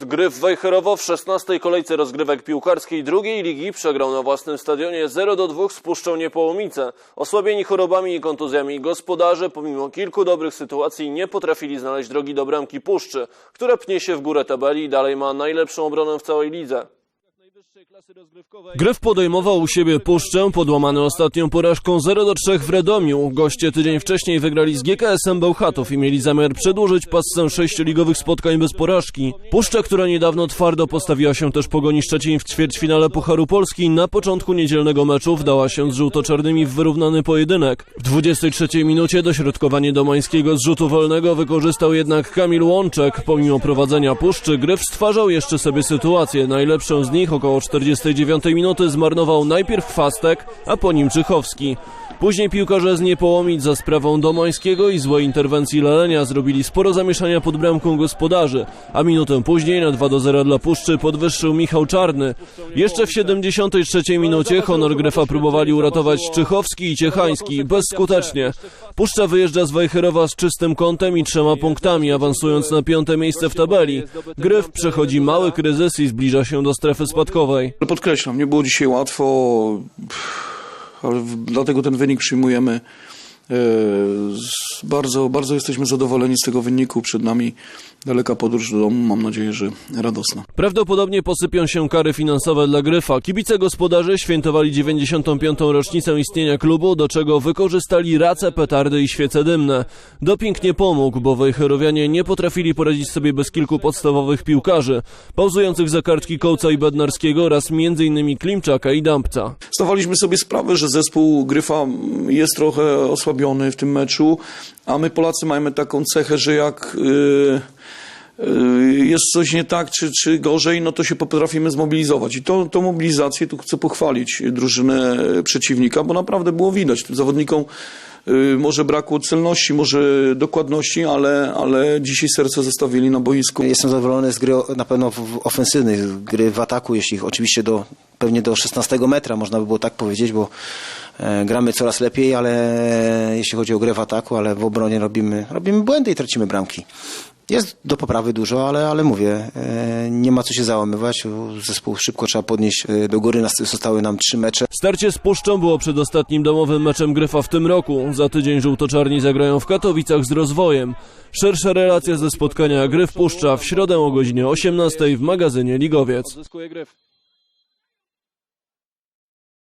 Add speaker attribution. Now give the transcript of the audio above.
Speaker 1: Gryf Wejherowo w 16. kolejce rozgrywek piłkarskiej drugiej ligi przegrał na własnym stadionie 0 do 2 z Puszczą Niepołomice. Osłabieni chorobami i kontuzjami gospodarze pomimo kilku dobrych sytuacji nie potrafili znaleźć drogi do bramki Puszczy, która pnie się w górę tabeli i dalej ma najlepszą obronę w całej lidze. Gryf podejmował u siebie Puszczę, podłamany ostatnią porażką 0 do 3 w Radomiu. Goście tydzień wcześniej wygrali z GKS-em Bełchatów i mieli zamiar przedłużyć passę sześcioligowych spotkań bez porażki. Puszcza, która niedawno twardo postawiła się też Pogoni Szczecin w ćwierćfinale Pucharu Polski, na początku niedzielnego meczu wdała się z żółto-czarnymi w wyrównany pojedynek. W 23 minucie dośrodkowanie Domańskiego z rzutu wolnego wykorzystał jednak Kamil Łączek. Pomimo prowadzenia Puszczy, Gryf stwarzał jeszcze sobie sytuację. Najlepszą z nich około 49 minuty zmarnował najpierw Kwastek, a po nim Czychowski. Później piłkarze z Niepołomic za sprawą Domańskiego i złej interwencji Lelenia zrobili sporo zamieszania pod bramką gospodarzy, a minutę później na 2 do 0 dla Puszczy podwyższył Michał Czarny. Jeszcze w 73 minucie honor Grefa próbowali uratować Czychowski i Ciechański, bezskutecznie. Puszcza wyjeżdża z Wejherowa z czystym kątem i trzema punktami, awansując na piąte miejsce w tabeli. Gryf przechodzi mały kryzys i zbliża się do strefy spadkowej.
Speaker 2: Ale podkreślam, nie było dzisiaj łatwo, ale dlatego ten wynik przyjmujemy. Z- Bardzo, bardzo jesteśmy zadowoleni z tego wyniku. Przed nami daleka podróż do domu. Mam nadzieję, że radosna.
Speaker 1: Prawdopodobnie posypią się kary finansowe dla Gryfa. Kibice gospodarzy świętowali 95. rocznicę istnienia klubu, do czego wykorzystali race, petardy i świece dymne. Doping nie pomógł, bo Wejherowianie nie potrafili poradzić sobie bez kilku podstawowych piłkarzy, pauzujących za kartki Kołca i Bednarskiego oraz m.in. Klimczaka i Dampca.
Speaker 2: Zdawaliśmy sobie sprawę, że zespół Gryfa jest trochę osłabiony w tym meczu, a my Polacy mamy taką cechę, że jak y, y, jest coś nie tak, czy, czy gorzej, no to się potrafimy zmobilizować. I to, tą mobilizację tu chcę pochwalić drużynę przeciwnika, bo naprawdę było widać tym zawodnikom, y, może braku celności, może dokładności, ale, ale dzisiaj serce zostawili na boisku.
Speaker 3: Jestem zadowolony z gry na pewno ofensywnej, z gry w ataku, jeśli oczywiście do, pewnie do 16 metra, można by było tak powiedzieć, bo gramy coraz lepiej, ale jeśli chodzi o grę w ataku, ale w obronie robimy, robimy błędy i tracimy bramki. Jest do poprawy dużo, ale, ale mówię, e, nie ma co się załamywać. Zespół szybko trzeba podnieść e, do góry. Nas- Zostały nam trzy mecze.
Speaker 1: Starcie z Puszczą było przedostatnim domowym meczem Gryfa w tym roku. Za tydzień żółtoczarni zagrają w Katowicach z rozwojem. Szersza relacja ze spotkania Gryf Puszcza w środę o godzinie 18 w magazynie Ligowiec.